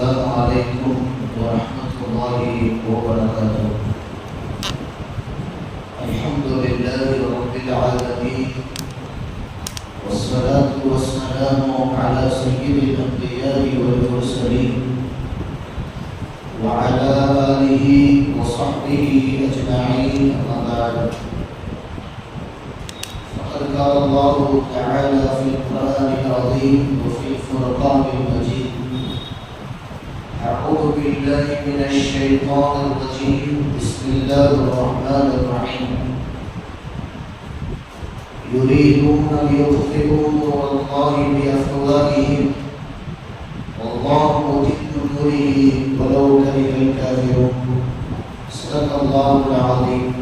السلام عليكم ورحمة الله وبركاته. الحمد لله رب العالمين والصلاة والسلام على سيد الأنبياء والمرسلين وعلى آله وصحبه أجمعين أما بعد. فقد قال الله تعالى في القرآن العظيم وفي الفرقان المجيد أعوذ بالله من الشيطان الرجيم. بسم الله الرحمن الرحيم. يريدون ليطفئوا نور الله بأفواههم. والله متم نوره ولو كره الكافرون. صدق الله العظيم.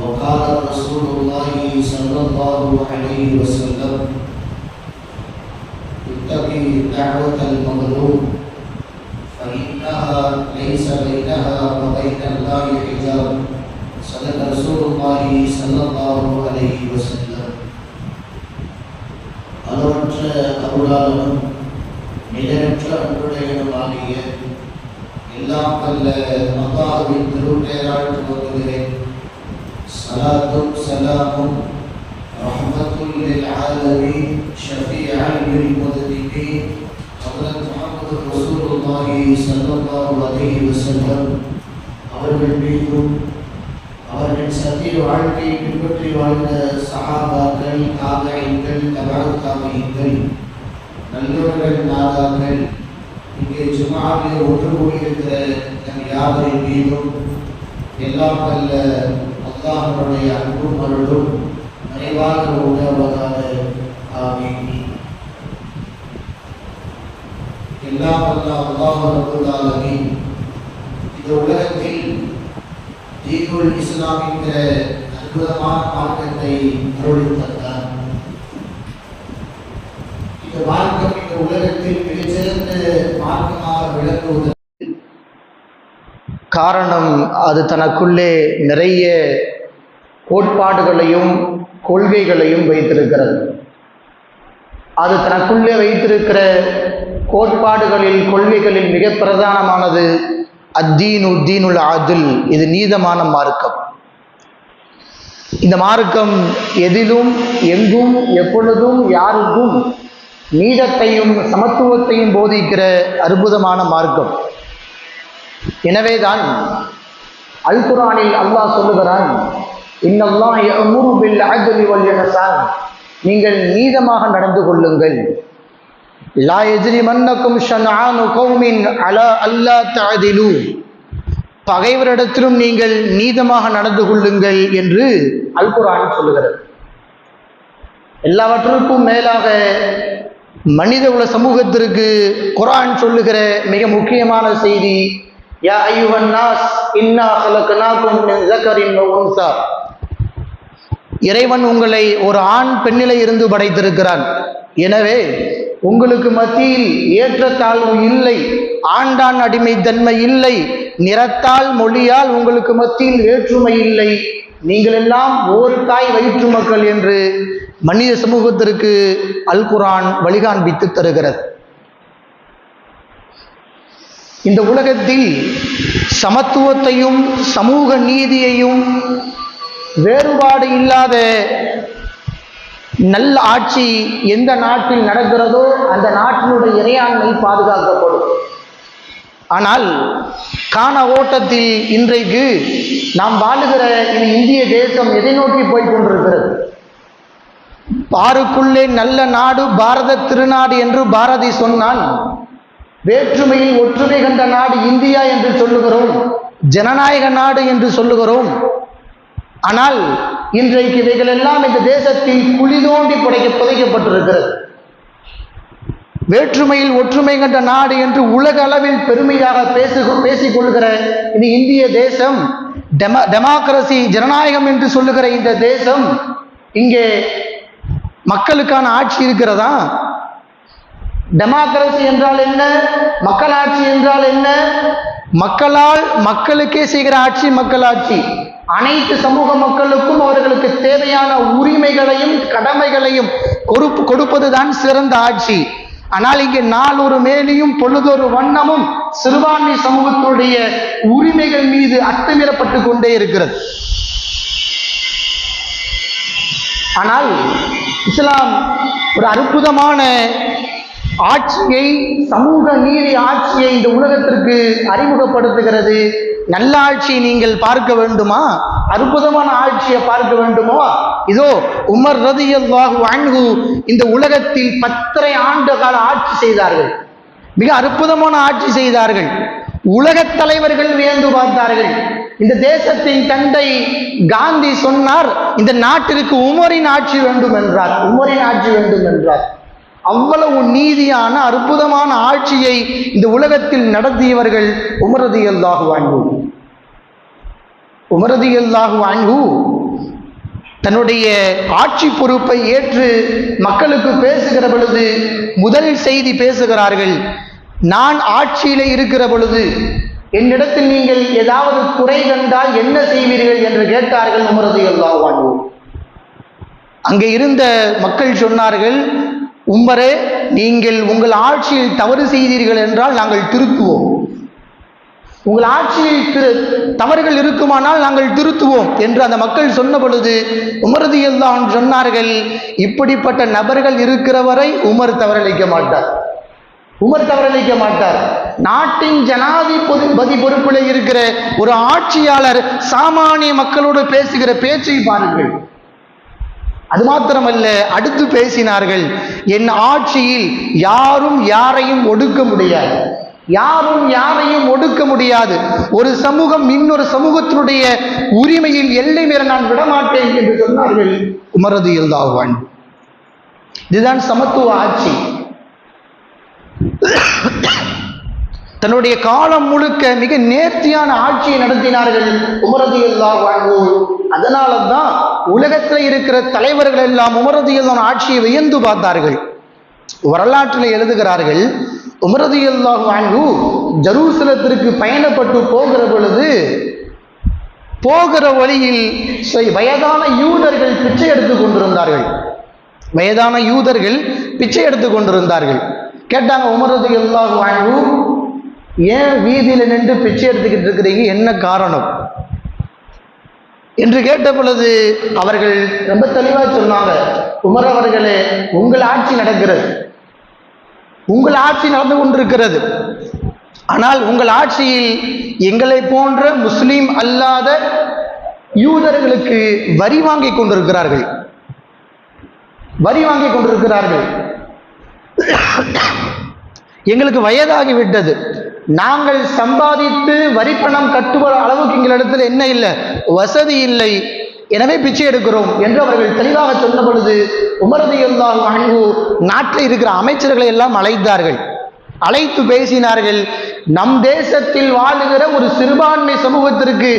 وقال رسول الله صلى الله عليه وسلم اتقي دعوة المظلوم. فإنها ليس بينها وبين الله حجاب صدق رسول الله صلى الله عليه وسلم அளவற்ற அருளாளனும் நிகரற்ற அன்புடையனுமாகிய எல்லாம் வல்ல அல்லாஹ்வின் திருப்பெயரால் துவங்குகிறேன் சலாத்தும் சலாமும் ரஹ்மத்துல் லில் ஆலமீன் ஷஃபீஅன் லில் அவர்கள் மீதும் அவர்கள் சத்திய வாழ்க்கையை பின்பற்றி வாழ்ந்த சஹாபாக்கள் தாபைகள் தபால் தாபைகள் நல்லவர்கள் நாதாக்கள் இங்கே ஜுமாவிலே ஒன்று கூடியிருக்கிற நம் யாவரின் மீதும் எல்லாம் வல்ல அல்லாஹனுடைய அன்பும் அருளும் நிறைவாக உணர்வதாக ஆமீன். எல்லாம் வல்ல அல்லாஹ் இந்த உலகத்தில் தீனுல் இஸ்லாம் என்கிற அற்புதமான மார்க்கத்தை அருளித் தந்தார். இந்த மார்க்கம் இந்த உலகத்தில் மிகச்சிறந்த மார்க்கமாக விளங்குவது காரணம் அது தனக்குள்ளே நிறைய கோட்பாடுகளையும் கொள்கைகளையும் வைத்திருக்கிறது. அது தனக்குள்ளே வைத்திருக்கிற கோட்பாடுகளில் கொள்கைகளில் மிக பிரதானமானது அத்தீனு தீனுல் அதில் இது நீதமான மார்க்கம். இந்த மார்க்கம் எதிலும் எங்கும் எப்பொழுதும் யாருக்கும் நீதத்தையும் சமத்துவத்தையும் போதிக்கிற அற்புதமான மார்க்கம். எனவேதான் அல் குரானில் அல்லாஹ் சொல்லுகிறான் இன்னெல்லாம் நீங்கள் நீதமாக நடந்து கொள்ளுங்கள். லா யஜ்ரிமன்னக்கும் ஷன்ஆனு கௌமின் அலா அல்லா தஅதிலு பகைவரிடத்திலும் நீங்கள் நீதமாக நடந்து கொள்ளுங்கள் என்று அல் குரான் சொல்லுகிறது. எல்லாவற்றிற்கும் மேலாக மனித உல சமூகத்திற்கு குரான் சொல்லுகிற மிக முக்கியமான செய்தி யா ஐயுஹன் நாஸ் இன்னா ஹலக்னாகும் மின் ஸக்கரின் இறைவன் உங்களை ஒரு ஆண் பெண்ணிலே இருந்து படைத்திருக்கிறான். எனவே உங்களுக்கு மத்தியில் ஏற்றத்தாழ்வு இல்லை ஆண்டான் அடிமைத்தன்மை இல்லை நிறத்தால் மொழியால் உங்களுக்கு மத்தியில் வேற்றுமை இல்லை. நீங்கள் எல்லாம் ஒரு தாய் வயிற்று மக்கள் என்று மனித சமூகத்திற்கு அல் குரான் வழிகாண்பித்து தருகிறது. இந்த உலகத்தில் சமத்துவத்தையும் சமூக நீதியையும் வேறுபாடு இல்லாத நல்ல ஆட்சி எந்த நாட்டில் நடக்கிறதோ அந்த நாட்டினுடைய இறையாண்மை பாதுகாக்கப்படும். ஆனால் காண ஓட்டத்தில் இன்றைக்கு நாம் வாழுகிற இந்த இந்திய தேசம் எதை நோக்கி போய் கொண்டிருக்கிறது? பாருக்குள்ளே நல்ல நாடு பாரத திருநாடு என்று பாரதி சொன்னான். வேற்றுமையில் ஒற்றுமை கண்ட நாடு இந்தியா என்று சொல்லுகிறோம். ஜனநாயக நாடு என்று சொல்லுகிறோம். ஆனால் இன்றைக்கு இவைகள் எல்லாம் இந்த தேசத்தில் குழி தோண்டி புடைக்க புதைக்கப்பட்டிருக்கிறது. வேற்றுமையில் ஒற்றுமை கண்ட நாடு என்று உலக அளவில் பெருமையாக பேசு பேசிக் கொள்கிற இந்த இந்திய தேசம் டெம டெமோக்ரசி ஜனநாயகம் என்று சொல்லுகிற இந்த தேசம் இங்கே மக்களுக்கான ஆட்சி இருக்கிறதா? டெமோக்ரசி என்றால் என்ன? மக்களாட்சி என்றால் என்ன? மக்களால் மக்களுக்கே செய்கிற ஆட்சி மக்களாட்சி. அனைத்து சமூக மக்களுக்கும் அவர்களுக்கு தேவையான உரிமைகளையும் கடமைகளையும் கொடுப்பு கொடுப்பதுதான் சிறந்த ஆட்சி. ஆனால் இங்கே நாளொரு மேலையும் பொழுதொரு வண்ணமும் சிறுபான்மை சமூகத்துடைய உரிமைகள் மீது அத்துமீறப்பட்டு கொண்டே இருக்கிறது. ஆனால் இஸ்லாம் ஒரு அற்புதமான ஆட்சியை சமூக நீதி ஆட்சியை இந்த உலகத்திற்கு அறிமுகப்படுத்துகிறது. நல்ல ஆட்சியை நீங்கள் பார்க்க வேண்டுமா? அற்புதமான ஆட்சியை பார்க்க வேண்டுமோ? இதோ உமர் ரதியல்லாஹு அன்ஹு இந்த உலகத்தில் பத்தரை ஆண்டு கால ஆட்சி செய்தார்கள். மிக அற்புதமான ஆட்சி செய்தார்கள். உலகத் தலைவர்கள் வியந்து பார்த்தார்கள். இந்த தேசத்தின் தந்தை காந்தி சொன்னார் இந்த நாட்டிற்கு உமரின் ஆட்சி வேண்டும் என்றார். உமரின் ஆட்சி வேண்டும் என்றார். அவ்வளவு நீதியான அற்புதமான ஆட்சியை இந்த உலகத்தில் நடத்தியவர்கள் உமரதி அல்லாஹு வாங்கு உமரதி அல்லாஹு வாங்கு தன்னுடைய ஆட்சி பொறுப்பை ஏற்று மக்களுக்கு பேசுகிற பொழுது முதல் செய்தி பேசுகிறார்கள் நான் ஆட்சியில இருக்கிற பொழுது என்னிடத்தில் நீங்கள் ஏதாவது குறை கண்டால் என்ன செய்வீர்கள்? என்று கேட்டார்கள் உமரது அல்லாஹ் வாங்கு அங்கே இருந்த மக்கள் சொன்னார்கள் உம்மரே நீங்கள் உங்கள் ஆட்சியில் தவறு செய்தீர்கள் என்றால் நாங்கள் திருத்துவோம். உங்கள் ஆட்சியில் திரு தவறுகள் இருக்குமானால் நாங்கள் திருத்துவோம் என்று அந்த மக்கள் சொன்ன பொழுது உமரது எல்லாம் சொன்னார்கள் இப்படிப்பட்ட நபர்கள் இருக்கிற வரை உமர் தவறளிக்க மாட்டார். உமர் தவறளிக்க மாட்டார். நாட்டின் ஜனாதிபதி பொறுப்பில் இருக்கிற ஒரு ஆட்சியாளர் சாமானிய மக்களோடு பேசுகிற பேச்சை பாருங்கள். அது மாத்திரமல்ல அடுத்து பேசினார்கள் என் ஆட்சியில் யாரும் யாரையும் ஒடுக்க முடியாது. யாரும் யாரையும் ஒடுக்க முடியாது. ஒரு சமூகம் இன்னொரு சமூகத்தினுடைய உரிமையில் எல்லை மீற நான் விடமாட்டேன் என்று சொன்னார்கள் உமரது இல்தாவான் இதுதான் சமத்துவ ஆட்சி. தன்னுடைய காலம் முழுக்க மிக நேர்த்தியான ஆட்சியை நடத்தினார்கள் உமரது எல்லாம் வாழ்வோர் அதனால தான் உலகத்தில் இருக்கிற தலைவர்கள் எல்லாம் உமரது எல்லாம் ஆட்சியை வியந்து பார்த்தார்கள். வரலாற்றில் எழுதுகிறார்கள் உமரது எல்லாம் வாழ்வு ஜெருசலத்திற்கு பயணப்பட்டு போகிற பொழுது போகிற வழியில் வயதான யூதர்கள் பிச்சை எடுத்து கொண்டிருந்தார்கள். வயதான யூதர்கள் பிச்சை எடுத்து கொண்டிருந்தார்கள். கேட்டாங்க உமரது எல்லாம் வாழ்வு ஏன் வீதியில் நின்று பிச்சை எடுத்துக்கிட்டு இருக்கிறீங்க? என்ன காரணம்? என்று கேட்ட பொழுது அவர்கள் ரொம்ப தெளிவாக சொன்னாங்க உமர் அவர்களே உங்கள் ஆட்சி நடக்கிறது. உங்கள் ஆட்சி நடந்து கொண்டிருக்கிறது. ஆனால் உங்கள் ஆட்சியில் எங்களை போன்ற முஸ்லீம் அல்லாத யூதர்களுக்கு வரி வாங்கி கொண்டிருக்கிறார்கள். வரி வாங்கி கொண்டிருக்கிறார்கள். எங்களுக்கு வயதாகிவிட்டது நாங்கள் சம்பாதித்து வரி பணம் கட்டுவர அளவுக்கு எங்களிடத்தில் என்ன இல்லை? வசதி இல்லை. எனவே பிச்சை எடுக்கிறோம் என்று அவர்கள் தெளிவாக சொன்ன பொழுது உமரது எல்லாரும் நாட்டில் இருக்கிற அமைச்சர்களை எல்லாம் அழைத்தார்கள். அழைத்து பேசினார்கள். நம் தேசத்தில் வாழுகிற ஒரு சிறுபான்மை சமூகத்திற்கு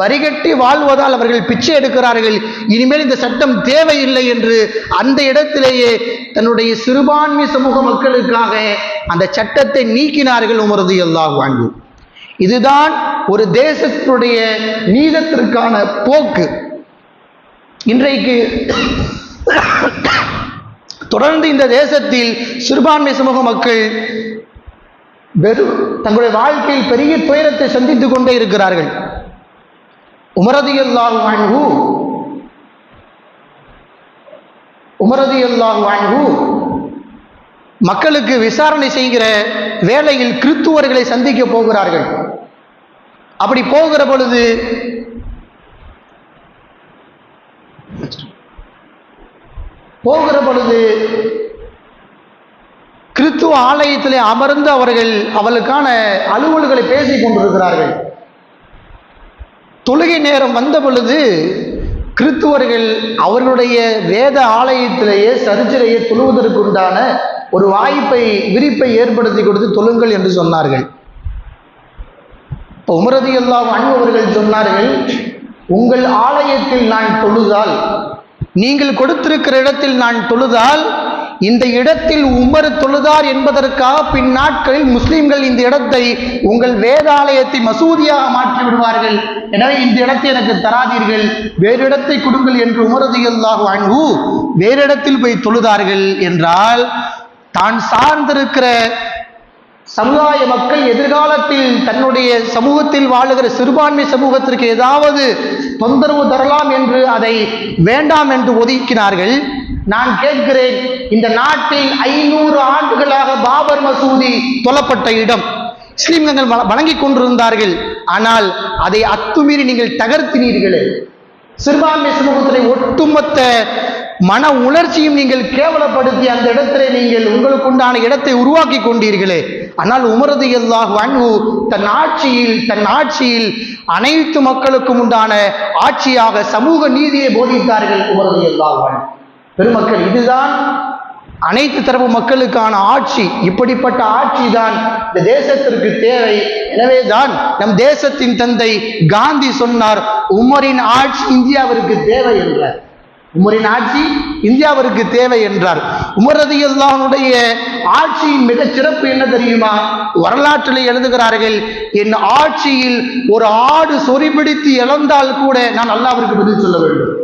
வரிகட்டி வாழ்வதால் அவர்கள் பிச்சை எடுக்கிறார்கள். இனிமேல் இந்த சட்டம் தேவையில்லை என்று அந்த இடத்திலேயே தன்னுடைய சிறுபான்மை சமூக மக்களுக்காக அந்த சட்டத்தை நீக்கினார்கள் உமரது எல்லா வாழ்வு இதுதான் ஒரு தேசத்தினுடைய நீதத்திற்கான போக்கு. இன்றைக்கு தொடர்ந்து இந்த தேசத்தில் சிறுபான்மை சமூக மக்கள் வெறும் தங்களுடைய வாழ்க்கையில் பெரிய துயரத்தை சந்தித்துக் கொண்டே இருக்கிறார்கள். உமரதியல்லாஹு அன்ஹு உமரதியல்லாஹு வாழ்வு மக்களுக்கு விசாரணை செய்கிற வேளையில் கிறித்துவர்களை சந்திக்க போகிறார்கள். அப்படி போகிற பொழுது போகிற பொழுது கிறித்துவ ஆலயத்திலே அமர்ந்து அவர்கள் அவளுக்கான அலுவல்களை பேசிக் கொண்டிருக்கிறார்கள். தொழுகை நேரம் வந்த பொழுது கிறித்துவர்கள் அவர்களுடைய வேத ஆலயத்திலேயே சரிச்சிலேயே தொழுவதற்குண்டான ஒரு வாய்ப்பை விரிப்பை ஏற்படுத்தி கொடுத்து தொழுங்கள் என்று சொன்னார்கள். இப்போ உமரதி எல்லாம் அன்பவர்கள் சொன்னார்கள் உங்கள் ஆலயத்தில் நான் தொழுதால் நீங்கள் கொடுத்திருக்கிற இடத்தில் நான் தொழுதால் இந்த இடத்தில் உமர் தொழுதார் என்பதற்காக பின் நாட்களில் முஸ்லிம்கள் இந்த இடத்தை உங்கள் வேதாலயத்தை மசூதியாக மாற்றி விடுவார்கள். எனவே இந்த இடத்தை எனக்கு தராதீர்கள். வேறு இடத்தை கொடுங்கள் என்று உமரது அல்லாஹு அன்பு வேறு இடத்தில் போய் தொழுதார்கள் என்றால் தான் சார்ந்திருக்கிற சமுதாய மக்கள் எதிர்காலத்தில் தன்னுடைய சமூகத்தில் வாழுகிற சிறுபான்மை சமூகத்திற்கு ஏதாவது தொந்தரவு தரலாம் என்று அதை வேண்டாம் என்று ஒதுக்கினார்கள். நான் கேட்கிறேன் இந்த நாட்டில் ஐநூறு ஆண்டுகளாக பாபர் மசூதி தொல்லப்பட்ட இடம். முஸ்லிம்கள் வ- வணங்கிக் கொண்டிருந்தார்கள். ஆனால் அதை அத்துமீறி நீங்கள் தகர்த்தினீர்களே. சிறுபான்மை சமூகத்தினை ஒட்டுமொத்த மன உணர்ச்சியும் நீங்கள் கேவலப்படுத்தி அந்த இடத்திலே நீங்கள் உங்களுக்கு உண்டான இடத்தை உருவாக்கி கொண்டீர்களே. ஆனால் உமரது அல்லாஹ் அன்பு தன் ஆட்சியில் தன் ஆட்சியில் அனைத்து மக்களுக்கும் உண்டான ஆட்சியாக சமூக நீதியை போதித்தார்கள் உமரது அல்லாஹ் பெருமக்கள் இதுதான் அனைத்து தரப்பு மக்களுக்கான ஆட்சி. இப்படிப்பட்ட ஆட்சி தான் இந்த தேசத்திற்கு தேவை. எனவே தான் நம் தேசத்தின் தந்தை காந்தி சொன்னார் உமரின் ஆட்சி இந்தியாவிற்கு தேவை என்றார். உமரின் ஆட்சி இந்தியாவிற்கு தேவை என்றார். உமரது எல்லாருடைய ஆட்சியின் மிகச் சிறப்பு என்ன தெரியுமா? வரலாற்றில் எழுதுகிறார்கள் என் ஆட்சியில் ஒரு ஆடு சொறிபிடித்து இழந்தால் கூட நான் அல்லாவிற்கு பதில் சொல்ல வேண்டும்.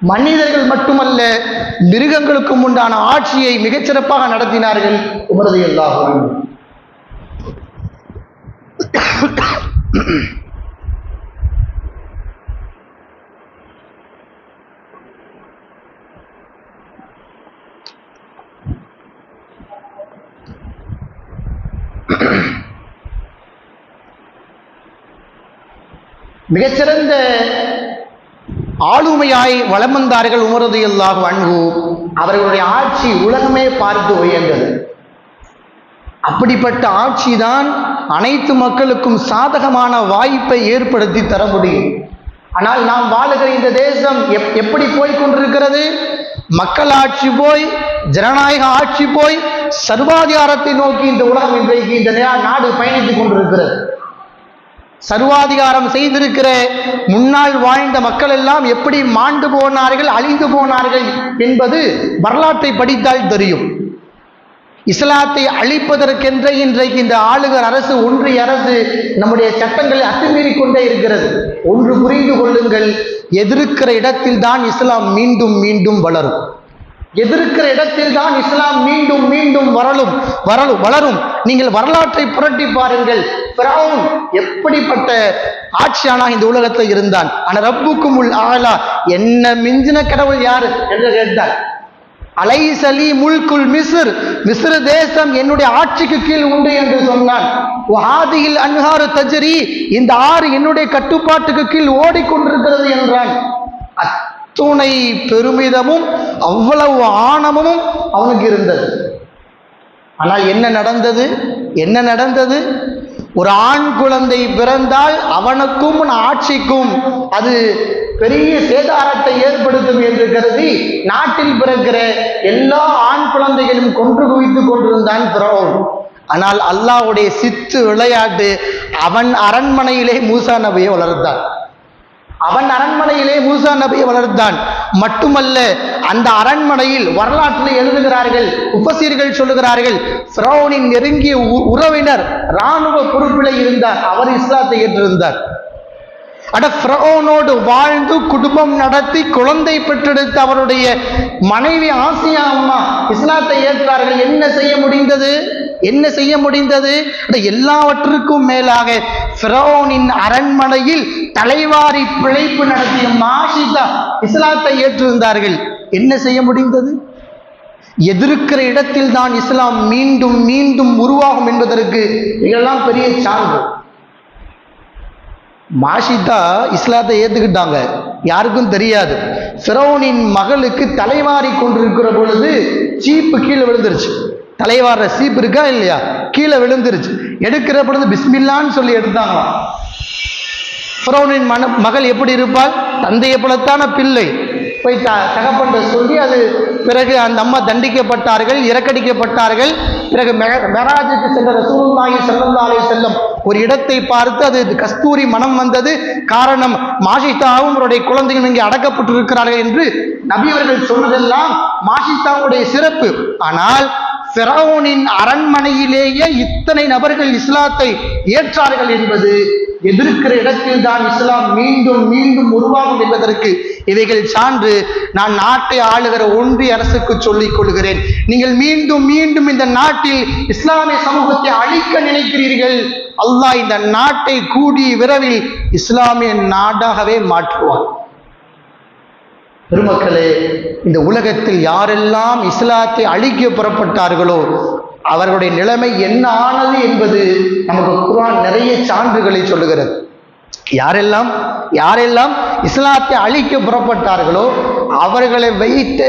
மனிதர்கள் மட்டுமல்ல மிருகங்களுக்கும் உண்டான ஆட்சியை மிகச்சிறப்பாக நடத்தினார்கள். உமரது எல்லாரும் மிகச்சிறந்த ஆளுமையாய் வளம் வந்தார்கள் உமரது அல்லாஹ் அன்பு அவர்களுடைய ஆட்சி உலகமே பார்த்து உயர்ந்தது. அப்படிப்பட்ட ஆட்சி தான் அனைத்து மக்களுக்கும் சாதகமான வாய்ப்பை ஏற்படுத்தி தர முடியும். ஆனால் நாம் வாழுகிற இந்த தேசம் எப் எப்படி போய் கொண்டிருக்கிறது? மக்களாட்சி போய் ஜனநாயக ஆட்சி போய் சர்வாதிகாரத்தை நோக்கி இந்த உலகம் இன்றைக்கு இந்த நாடு பயணித்துக் கொண்டிருக்கிறது. சர்வாதிகாரம் செய்திருக்கிற முன்னால் வாழ்ந்த மக்கள் எல்லாம் எப்படி மாண்டு போனார்கள் அழிந்து போனார்கள் என்பது வரலாற்றை படித்தால் தெரியும். இஸ்லாத்தை அழிப்பதற்கென்ற இன்றைக்கு இந்த ஆளுகர் அரசு ஒன்றிய அரசு நம்முடைய சட்டங்களை அத்துமீறி கொண்டே இருக்கிறது. ஒன்று புரிந்து கொள்ளுங்கள் எதிர்க்கிற இடத்தில் தான் இஸ்லாம் மீண்டும் மீண்டும் வளரும். எதிர்க்கிற இடத்தில் தான் இஸ்லாம் மீண்டும் மீண்டும் வரலும் வரலும் வளரும். நீங்கள் வரலாற்றை புரட்டி பாருங்கள். பிராவும் எப்படிப்பட்ட ஆட்சியானா இந்த உலகத்தில் இருந்தான்? ஆனா ரப்புக்கும் உள் ஆளா என்ன மிஞ்சின கடவுள் யாரு? என்று கேட்டார். அலைசலி முல்குல் மிஸ்ர். மிஸ்ர் தேசம் என்னுடைய ஆட்சிக்கு கீழ் உண்டு என்று சொன்னான். ஹாதியில் அன்ஹாரு தஜரி. இந்த ஆறு என்னுடைய கட்டுப்பாட்டுக்கு கீழ் ஓடிக்கொண்டிருக்கிறது என்றான். அத்துணை பெருமிதமும் அவ்வளவு ஆணவமும் அவனுக்கு இருந்தது. ஆனால் என்ன நடந்தது? என்ன நடந்தது? ஒரு ஆண் குழந்தை பிறந்தால் அவனுக்கும் ஆட்சிக்கும் அது பெரிய சேதாரத்தை ஏற்படுத்தும் என்று கருதி நாட்டில் பிறக்கிற எல்லா ஆண் குழந்தைகளும் கொன்று குவித்துக் கொண்டிருந்தான் பிறவும் ஆனால் அல்லாஹ்வுடைய சித்து விளையாட்டு அவன் அரண்மனையிலே மூசா நபியை வளர்த்தான். அவன் அரண்மனையிலே மூசா நபியை வளர்த்தான். மட்டுமல்ல அந்த அரண்மனையில் வரலாற்றில் எழுதுகிறார்கள் உபசீர்கள் சொல்லுகிறார்கள் ஃபிரௌனின் நெருங்கிய உ- உறவினர் இராணுவ பொறுப்பில் இருந்தார் அவர் இஸ்லாத்தை ஏற்றிருந்தார். அட ஃபிரௌனோடு வாழ்ந்து குடும்பம் நடத்தி குழந்தை பெற்றெடுத்த அவருடைய மனைவி ஆசியா அம்மா இஸ்லாத்தை ஏற்றார்கள். என்ன செய்ய முடிந்தது? என்ன செய்ய முடிந்தது? அட எல்லாவற்றுக்கும் மேலாக ஃபிரோனின் அரண்மனையில் தலைவாரி பிழைப்பு நடத்திய மாஷிதா இஸ்லாத்தை ஏற்றிருந்தார்கள். என்ன செய்ய முடிந்தது? எதிர்க்கிற இடத்தில் தான் இஸ்லாம் மீண்டும் மீண்டும் உருவாகும் என்பதற்கு இதெல்லாம் பெரிய சான்று. மாஷிதா இஸ்லாத்தை ஏத்துக்கிட்டாங்க. யாருக்கும் தெரியாது. ஃபிரோனின் மகளுக்கு தலைவாரி கொண்டிருக்கிற பொழுது சீப்பு கீழே விழுந்துருச்சு. தலைவார சீப்பு இருக்கா இல்லையா? கீழே விழுந்துருச்சு. எடுக்கிற பொழுது பிஸ்மில்லான்னு சொல்லி எடுத்தாங்களாம். ஃபிரௌனின் மன மகள் எப்படி இருப்பாள்? தந்தையை போலத்தான பிள்ளை. போய் த தகப்பன்ற சொல்லி அது பிறகு அந்த அம்மா தண்டிக்கப்பட்டார்கள் இறக்கடிக்கப்பட்டார்கள். பிறகு மெ- மெராஜுக்கு சென்ற ரசூலுல்லாஹி ஸல்லல்லாஹு செல்லும் ஒரு இடத்தை பார்த்து அது கஸ்தூரி மனம் வந்தது. காரணம் மாஷிதாவும் அவருடைய குழந்தைகள் இங்கே அடக்கப்பட்டிருக்கிறார்கள் என்று நபி அவர்கள் சொன்னதெல்லாம் மாஷிதாவுடைய சிறப்பு. ஆனால் பிறவுனின் அரண்மனையிலேயே இத்தனை நபர்கள் இஸ்லாத்தை ஏற்றார்கள் என்பது எதிர்க்கிற இடத்தில் தான் இஸ்லாம் மீண்டும் மீண்டும் உருவாகும் என்பதற்கு இவைகள் சான்று நான் நாட்டை ஆளுகிற ஒன்றிய அரசுக்கு சொல்லிக் கொள்கிறேன். நீங்கள் மீண்டும் மீண்டும் இந்த நாட்டில் இஸ்லாமிய சமூகத்தை அழிக்க நினைக்கிறீர்கள். அல்லாஹ் இந்த நாட்டை கூடி விரைவில் இஸ்லாமிய நாடாகவே மாற்றுவார் பெருமக்களே இந்த உலகத்தில் யாரெல்லாம் இஸ்லாத்தை அழிக்க புறப்பட்டார்களோ அவர்களுடைய நிலைமை என்ன ஆனது என்பது நமக்கு குர்ஆன் நிறைய சான்றுகளை சொல்லுகிறது. யாரெல்லாம் யாரெல்லாம் இஸ்லாத்தை அழிக்க புறப்பட்டார்களோ அவர்களை வைத்து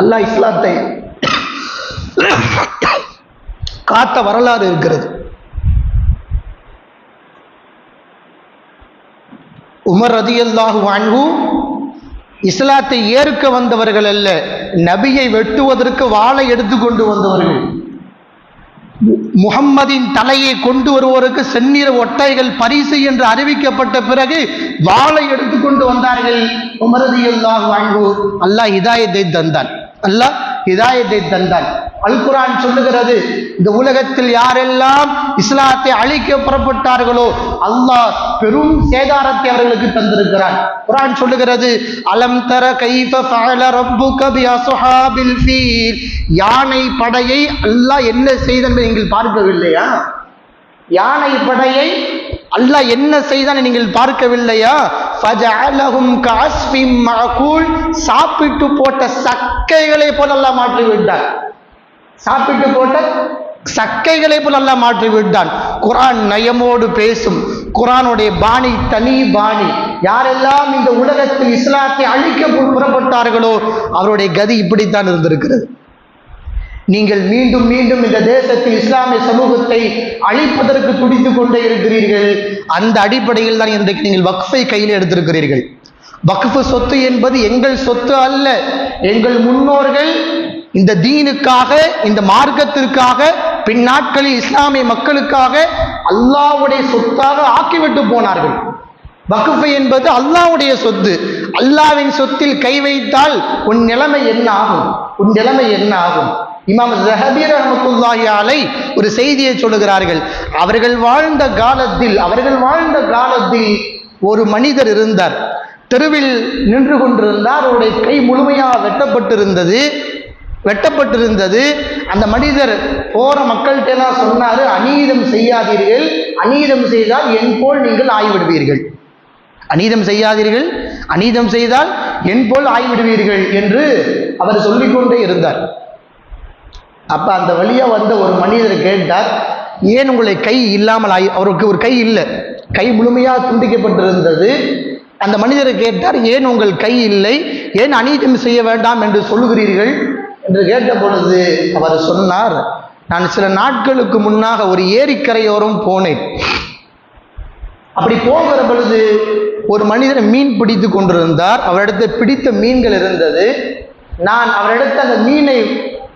அல்லாஹ் இஸ்லாத்தை காத்த வரலாறு இருக்கிறது. உமர் ரதியல்லாஹு அன்ஹு இஸ்லாத்தை ஏற்க வந்தவர்கள் அல்ல நபியை வெட்டுவதற்கு வாளை எடுத்துக்கொண்டு வந்தவர்கள். மு- தலையை கொண்டு வருவோருக்கு செந்நிற ஒட்டைகள் பரிசு என்று அறிவிக்கப்பட்ட பிறகு வாளை எடுத்துக்கொண்டு வந்தார்கள். உமரதியல்லாஹு வாழ்வு அல்லாஹ் இதாயத்தை தந்தான். அல்லாஹ் இதாயத்தை தந்தான். அல்குரான் சொல்லுகிறது இந்த உலகத்தில் யாரெல்லாம் இஸ்லாத்தை அழிக்க புறப்பட்டார்களோ அல்லாஹ் பெரும் சேதாரத்தை அவர்களுக்கு தந்திருக்கிறார் குரான் சொல்லுகிறது அலம் தர கைஃப ஃபஅல ரப்புக பி அஸ்ஹாபில் ஃபீல். யானை படையை அல்லாஹ் என்ன செய்தான் என்பதை நீங்கள் பார்க்கவில்லையா? யானை படையை அல்லாஹ் என்ன செய்தான் நீங்கள் பார்க்கவில்லையா? ஃபஜஅலஹும் கஅஸ்ஃபிம் மஅகூல். சாப்பிட்டு போட்ட சக்கைகளை போல அல்லாஹ் மாற்றி விட்டார் சாப்பிட்டு போட்ட சக்கைகளை போல் அல்லாஹ் மாற்றி விட்டான் குரான் நயமோடு பேசும். குரானுடைய பாணி தனி பாணி. யாரெல்லாம் இந்த உலகத்தில் இஸ்லாத்தை அழிக்க புறப்பட்டார்களோ அவருடைய கதி இப்படித்தான் இருந்திருக்கிறது. நீங்கள் மீண்டும் மீண்டும் இந்த தேசத்தில் இஸ்லாமிய சமூகத்தை அழிப்பதற்கு துடித்து கொண்டே இருக்கிறீர்கள். அந்த அடிப்படையில் தான் இன்றைக்கு நீங்கள் வக்ஃபை கையில் எடுத்திருக்கிறீர்கள். வக்ஃபு சொத்து என்பது எங்கள் சொத்து அல்ல. எங்கள் முன்னோர்கள் இந்த தீனுக்காக இந்த மார்க்கத்திற்காக பின்னாட்களில் இஸ்லாமிய மக்களுக்காக அல்லாஹ்வுடைய சொத்தாக ஆக்கிவிட்டு போனார்கள். வகுப்பு என்பது அல்லாஹ்வுடைய சொத்து. அல்லாவின் சொத்தில் கை வைத்தால் உன் நிலைமை என்ன ஆகும்? உன் நிலைமை என்ன ஆகும்? இமாம் ஜஹபீர் அஹமத்துல்லாஹாலை ஒரு செய்தியை சொல்லுகிறார்கள். அவர்கள் வாழ்ந்த காலத்தில் அவர்கள் வாழ்ந்த காலத்தில் ஒரு மனிதர் இருந்தார். தெருவில் நின்று கொண்டிருந்தார். அவருடைய கை முழுமையாக வெட்டப்பட்டிருந்தது. வெட்டப்பட்டிருந்தது. அந்த மனிதர் போற மக்கள்கிட்ட எல்லாம் சொன்னாரு அநீதம் செய்யாதீர்கள். அநீதம் செய்தால் என் போல் நீங்கள் ஆய்விடுவீர்கள். அநீதம் செய்யாதீர்கள். அநீதம் செய்தால் என் போல் ஆய்விடுவீர்கள் என்று அவர் சொல்லிக்கொண்டே இருந்தார். அப்ப அந்த வழியா வந்த ஒரு மனிதர் கேட்டார் ஏன் உங்களை கை இல்லாமல் ஆய் அவருக்கு ஒரு கை இல்லை. கை முழுமையாக துண்டிக்கப்பட்டிருந்தது. அந்த மனிதரை கேட்டார் ஏன் உங்கள் கை இல்லை? ஏன் அநீதம் செய்ய வேண்டாம் என்று சொல்லுகிறீர்கள்? என்று கேட்ட பொழுது அவர் சொன்னார் நான் சில நாட்களுக்கு முன்னாக ஒரு ஏரிக்கரையோரம் போனேன். அப்படி போகிற பொழுது ஒரு மனிதர் மீன் பிடித்து கொண்டிருந்தார். அவரிடத்தில் பிடித்த மீன்கள் இருந்தது. நான் அவரிடத்த அந்த மீனை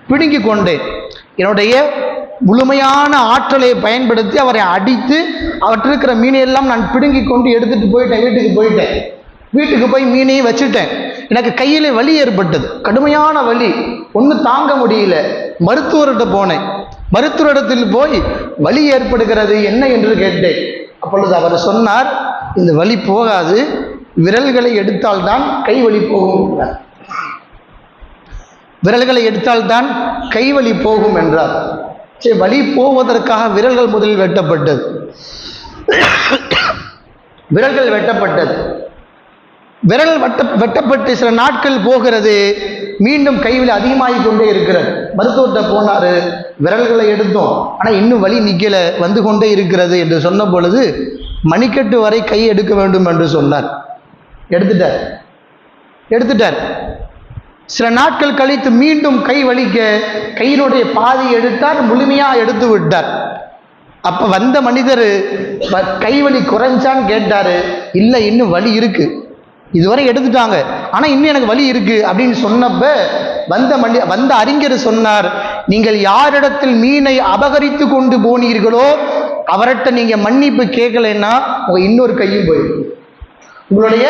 பிடுங்கி கொண்டேன். என்னுடைய முழுமையான ஆற்றலை பயன்படுத்தி அவரை அடித்து அவற்றிருக்கிற மீனை எல்லாம் நான் பிடுங்கி கொண்டு எடுத்துட்டு போயிட்டேன். வீட்டுக்கு போயிட்டேன். வீட்டுக்கு போய் மீனையும் வச்சுட்டேன். எனக்கு கையில் வலி ஏற்பட்டது. கடுமையான வலி. ஒன்றும் தாங்க முடியல. மருத்துவர்கிட்ட போனேன். மருத்துவரிடத்தில் போய் வலி ஏற்படுகிறது என்ன என்று கேட்டேன். அப்பொழுது அவர் சொன்னார் இந்த வலி போகாது. விரல்களை எடுத்தால்தான் கை வலி போகும் என்றார். விரல்களை எடுத்தால்தான் கை வலி போகும் என்றார். சரி வலி போவதற்காக விரல்கள் முதலில் வெட்டப்பட்டது. விரல்கள் வெட்டப்பட்டது. விரல் வெட்ட வெட்டப்பட்டு சில நாட்கள் போகிறது மீண்டும் கைவில் அதிகமாகி கொண்டே இருக்கிறது. மருத்துவர்கிட்ட போனாரு விரல்களை எடுத்தோம். ஆனால் இன்னும் வலி நிற்கலை வந்து கொண்டே இருக்கிறது என்று சொன்ன பொழுது மணிக்கட்டு வரை கை எடுக்க வேண்டும் என்று சொன்னார். எடுத்துட்டார். எடுத்துட்டார். சில நாட்கள் கழித்து மீண்டும் கை வலிக்க கையினுடைய பாதி எடுத்தார் முழுமையாக எடுத்து விட்டார். அப்போ வந்த மனிதர் கை வலி குறைஞ்சான்னு கேட்டார் இல்லை இன்னும் வலி இருக்குது இதுவரை எடுத்துட்டாங்க. ஆனால் இன்னும் எனக்கு வலி இருக்கு அப்படின்னு சொன்னப்ப வந்த மல்லி வந்த அறிஞர் சொன்னார் நீங்கள் யாரிடத்தில் மீனை அபகரித்து கொண்டு போனீர்களோ அவர்கிட்ட நீங்க மன்னிப்பு கேட்கலைன்னா உங்க இன்னொரு கையும் போயிடும். உங்களுடைய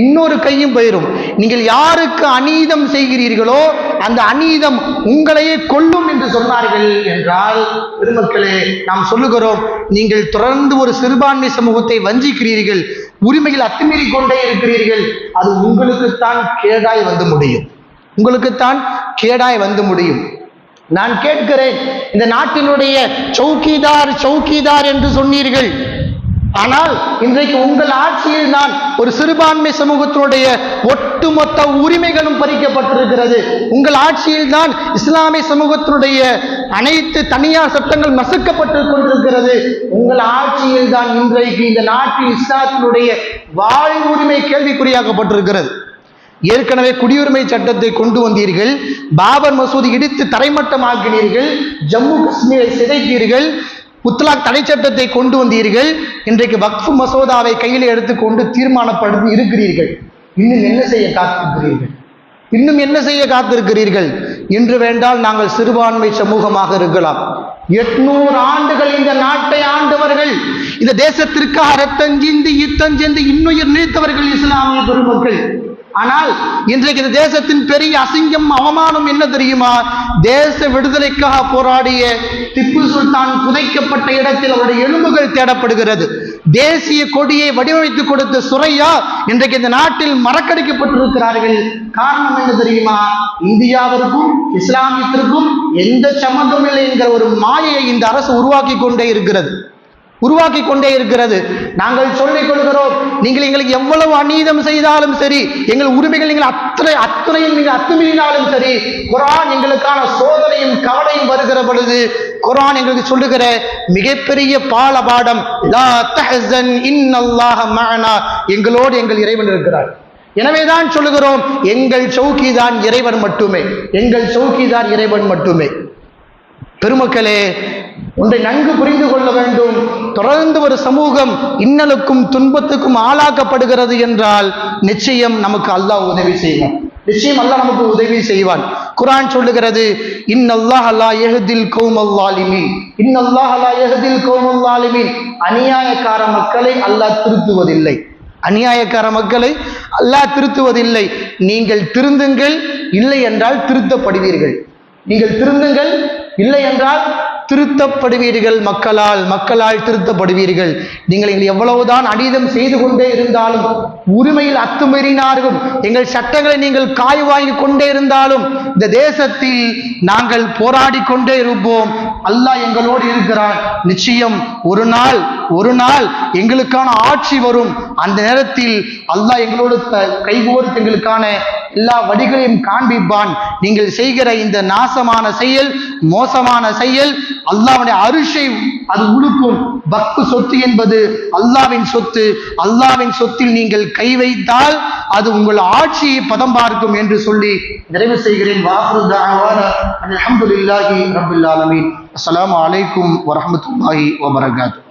இன்னொரு கையும் போயிடும் நீங்கள் யாருக்கு அநீதம் செய்கிறீர்களோ அந்த அநீதம் உங்களையே கொல்லும் என்று சொன்னார்கள் என்றால் பெருமக்களே நாம் சொல்லுகிறோம் நீங்கள் தொடர்ந்து ஒரு சிறுபான்மை சமூகத்தை வஞ்சிக்கிறீர்கள். உரிமையில் அத்துமீறி கொண்டே இருக்கிறீர்கள் அது உங்களுக்குத்தான் கேடாய் வந்து முடியும். உங்களுக்குத்தான் கேடாய் வந்து முடியும். நான் கேட்கிறேன் இந்த நாட்டினுடைய சௌக்கிதார் சௌக்கிதார் என்று சொன்னீர்கள். ஆனால் இன்றைக்கு உங்கள் ஆட்சியில் நான் ஒரு சிறுபான்மை சமூகத்தினுடைய ஒட்டுமொத்த உரிமைகளும் பறிக்கப்பட்டிருக்கிறது. உங்கள் ஆட்சியில் தான் இஸ்லாமிய சமூகத்தினுடைய அனைத்து தனியார் சட்டங்கள் மசுக்கப்பட்டு கொண்டிருக்கிறது. உங்கள் ஆட்சியில் தான் இன்றைக்கு இந்த நாட்டில் இஸ்லாத்தினுடைய வாழ்வுரிமை கேள்விக்குறியாக்கப்பட்டிருக்கிறது. ஏற்கனவே குடியுரிமை சட்டத்தை கொண்டு வந்தீர்கள் பாபர் மசூதி இடித்து தரைமட்டமாக்கினீர்கள் ஜம்மு காஷ்மீரை சிதைத்தீர்கள் முத்தலாக் தடை சட்டத்தை கொண்டு வந்தீர்கள் இன்றைக்கு வக்ஃபு மசோதாவை கையில் எடுத்துக்கொண்டு தீர்மானப்படுத்தி இருக்கிறீர்கள். இன்னும் என்ன செய்ய காத்திருக்கிறீர்கள்? இன்னும் என்ன செய்ய காத்திருக்கிறீர்கள்? இன்று வேண்டால் நாங்கள் சிறுபான்மை சமூகமாக இருக்கலாம். எட்நூறு ஆண்டுகள் இந்த நாட்டை ஆண்டவர்கள் இந்த தேசத்திற்காக ரத்தஞ்சிந்து யுத்தஞ்செந்து இன்னுயிர் நீத்தவர்கள் இஸ்லாமிய பெருமக்கள். ஆனால் இன்றைக்கு இந்த தேசத்தின் பெரிய அசிங்கம் அவமானம் என்ன தெரியுமா? தேச விடுதலைக்காக போராடிய திப்பு சுல்தான் புதைக்கப்பட்ட இடத்தில் அவருடைய எலும்புகள் தேடப்படுகிறது. தேசிய கொடியை வடிவமைத்து கொடுத்த சுரையா இன்றைக்கு இந்த நாட்டில் மறக்கடிக்கப்பட்டிருக்கிறார்கள். காரணம் என்ன தெரியுமா? இந்தியாவிற்கும் இஸ்லாமியத்திற்கும் எந்த சம்மந்தம் இல்லை என்கிற ஒரு மாயையை இந்த அரசு உருவாக்கி கொண்டே இருக்கிறது. உருவாக்கி கொண்டே இருக்கிறது. நாங்கள் சொல்லிக் கொள்கிறோம் நீங்கள் எங்களுக்கு எவ்வளவு அநீதம் செய்தாலும் சரி எங்கள் உரிமைகள் நீங்கள் அத்தனை அத்தனையும் நீங்கள் அத்துமீறினாலும் சரி குரான் எங்களுக்கான சோதனையும் கவலையும் வருகிற பொழுது குரான் எங்களுக்கு சொல்லுகிற மிகப்பெரிய பாலபாடம் பாடம் எங்களோடு எங்கள் இறைவன் இருக்கிறார். எனவேதான் சொல்லுகிறோம் எங்கள் சௌக்கிதான் இறைவன் மட்டுமே எங்கள் சௌக்கிதான் இறைவன் மட்டுமே. பெருமக்களே ஒன்றை நன்கு புரிந்து கொள்ள வேண்டும். தொடர்ந்து ஒரு சமூகம் இன்னலுக்கும் துன்பத்துக்கும் ஆளாக்கப்படுகிறது என்றால் நிச்சயம் நமக்கு அல்லாஹ் உதவி செய்வான். நிச்சயம் அல்லாஹ் நமக்கு உதவி செய்வான். குரான் சொல்லுகிறது இன்னல்லாஹ் அல்லா எஹதில் கௌமல்லாலிமீன் இன்னல்லாஹ் அல்லா எஹதில் கௌமல்லாலிமீன் அநியாயக்கார மக்களை அல்லாஹ் திருத்துவதில்லை. அநியாயக்கார மக்களை அல்லாஹ் திருத்துவதில்லை. நீங்கள் திருந்துங்கள் இல்லை என்றால் திருத்தப்படுவீர்கள். நீங்கள் திருந்துங்கள் இல்லை என்றால் திருத்தப்படுவீர்கள் மக்களால் மக்களால் திருத்தப்படுவீர்கள். நீங்கள் எங்கள் எவ்வளவுதான் அநீதம் செய்து கொண்டே இருந்தாலும் உரிமையில் அத்துமீறினார்கள் எங்கள் சட்டங்களை நீங்கள் காய் வாங்கி கொண்டே இருந்தாலும் இந்த தேசத்தில் நாங்கள் போராடி கொண்டே இருப்போம். அல்லாஹ் எங்களோடு இருக்கிறான். நிச்சயம் ஒரு நாள் ஒரு நாள் எங்களுக்கான ஆட்சி வரும். அந்த நேரத்தில் அல்லாஹ் எங்களோடு த- கைகோர்த்து எங்களுக்கான எல்லா வழிகளையும் காண்பிப்பான். நீங்கள் செய்கிற இந்த நாசமான செயல் மோசமான செயல் அல்லாவுடைய அரிசை அது உழுக்கும். பக்து சொத்து என்பது அல்லாவின் சொத்து. அல்லாவின் சொத்தில் நீங்கள் கை வைத்தால் அது உங்கள் ஆட்சியை பதம் பார்க்கும் என்று சொல்லி நிறைவு செய்கிறேன். வாஹரு தஅவானா அல்ஹம்துலில்லாஹி ரப்பில் ஆலமீன். அஸ்ஸலாமு gato.